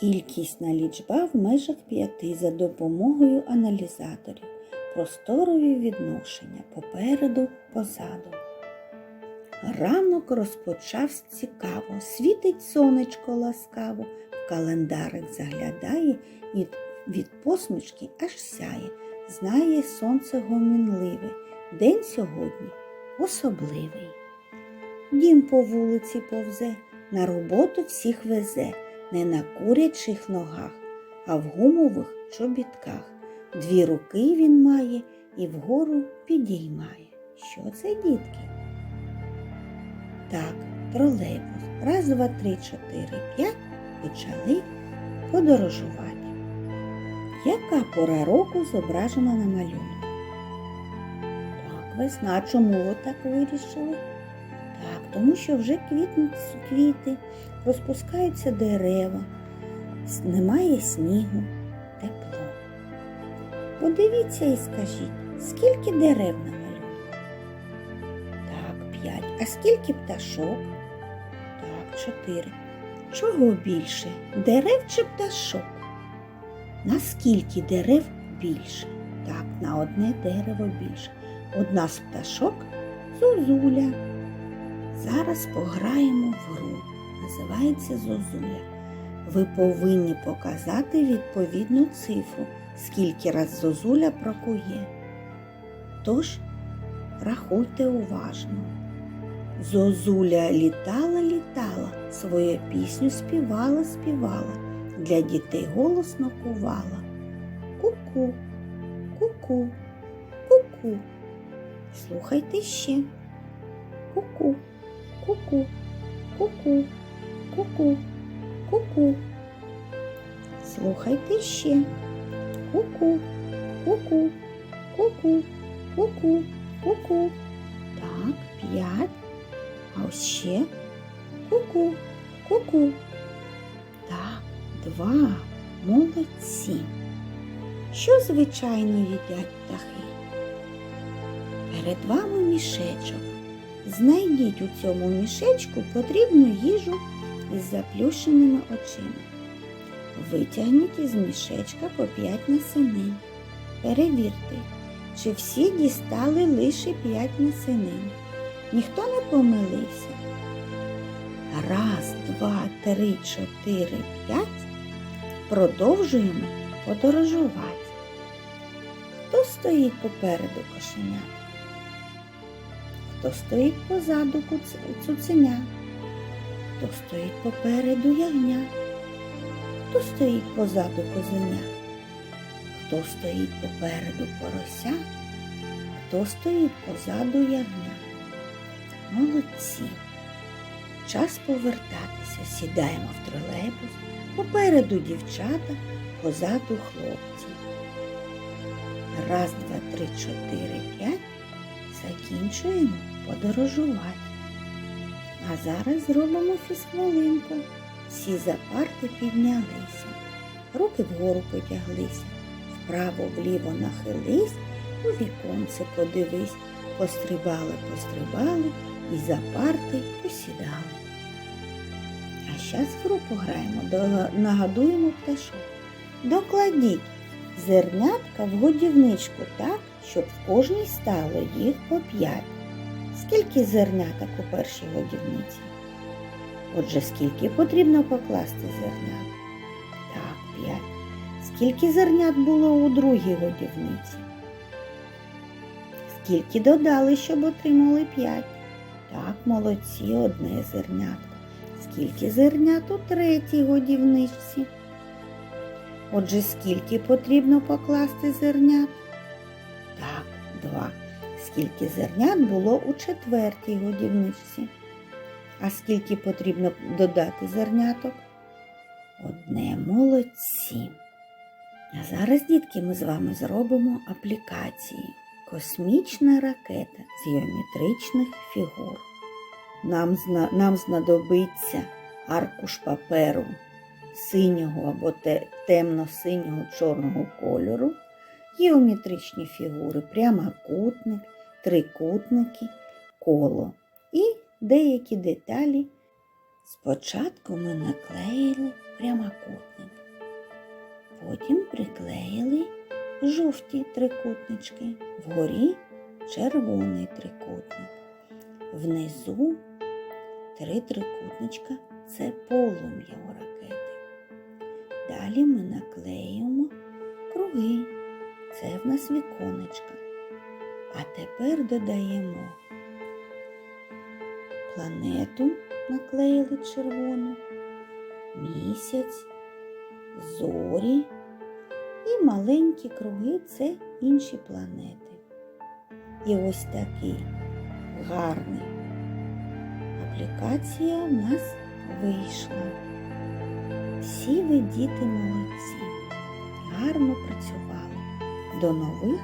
Кількісна лічба в межах п'яти за допомогою аналізаторів, просторові відношення попереду, позаду. Ранок розпочався цікаво, світить сонечко ласкаво, в календарик заглядає і від посмішки аж сяє. Знає сонце гомінливе, день сьогодні особливий. Дім по вулиці повзе, на роботу всіх везе, не на курячих ногах, а в гумових чобітках. Дві руки він має і вгору підіймає. Що це, дітки? Так, тролейбус. Раз, два, три, чотири, п'ять почали подорожувати. Яка пора року зображена на малюнку? Так, весна. Чому ви так вирішили? Так, тому що вже квітнуть квіти, розпускаються дерева, немає снігу, тепло. Подивіться і скажіть, скільки дерев на малюнку? Так, п'ять. А скільки пташок? Так, чотири. Чого більше? Дерев чи пташок? Наскільки дерев більше? Так, на одне дерево більше. Одна з пташок зозуля. Зараз пограємо в гру. Називається зозуля. Ви повинні показати відповідну цифру, скільки раз зозуля прокує. Тож рахуйте уважно. Зозуля літала, літала, свою пісню співала, співала, для дітей голосно кувала. Ку-ку, ку-ку, ку-ку. Слухайте ще. Ку-ку, ку-ку, ку-ку, ку-ку, ку-ку. Слухайте ще. Ку-ку, ку-ку, ку-ку, ку-ку, ку-ку. Так, п'ять. А ось ще. Ку-ку, ку-ку. Так, два. Молодці. Що звичайно їдять птахи? Перед вами мішечок. Знайдіть у цьому мішечку потрібну їжу із заплющеними очима. Витягніть із мішечка по п'ять насенин. Перевірте, чи всі дістали лише п'ять насенин. Ніхто не помилився. Раз, два, три, чотири, п'ять. Продовжуємо подорожувати. Хто стоїть попереду кошенят? Хто стоїть позаду цуценя? Хто стоїть попереду ягня? Хто стоїть позаду козеня? Хто стоїть попереду порося? Хто стоїть позаду ягня? Молодці. Час повертатися. Сідаємо в тролейбус. Попереду дівчата, позаду хлопці. Раз, два, три, чотири, п'ять. Закінчуємо подорожувати. А зараз зробимо фізхвилинку. Всі за парти піднялися, руки вгору потяглися, вправо вліво нахились, у віконце подивись, пострибали, пострибали і за парти посідали. А зараз в гру пограємо, нагадуємо пташок. Докладіть зернятка в годівничку так, щоб в кожній стало їх по п'ять. Скільки зерняток у першій годівниці? Отже, скільки потрібно покласти зернят? Так, п'ять. Скільки зернят було у другій годівниці? Скільки додали, щоб отримали п'ять? Так, молодці, одне зернятко. Скільки зернят у третій годівничці? Отже, скільки потрібно покласти зернят? Так, два. Скільки зернят було у четвертій годівничці? А скільки потрібно додати зерняток? Одне молодці. А зараз, дітки, ми з вами зробимо аплікації. Космічна ракета з геометричних фігур. Нам, нам знадобиться аркуш паперу синього або те- темно-синього чорного кольору, геометричні фігури, прямокутник, трикутники, коло і деякі деталі. Спочатку ми наклеїли прямокутник. Потім приклеїли жовті трикутнички, вгорі червоний трикутник. Внизу три трикутничка це полум'я у ракети. Далі ми наклеїмо круги. Це в нас віконечка. А тепер додаємо планету, наклеїли червону, місяць, зорі і маленькі круги це інші планети. І ось такий гарний аплікація в нас вийшла. Всі ви діти молодці, гарно працювали. До нових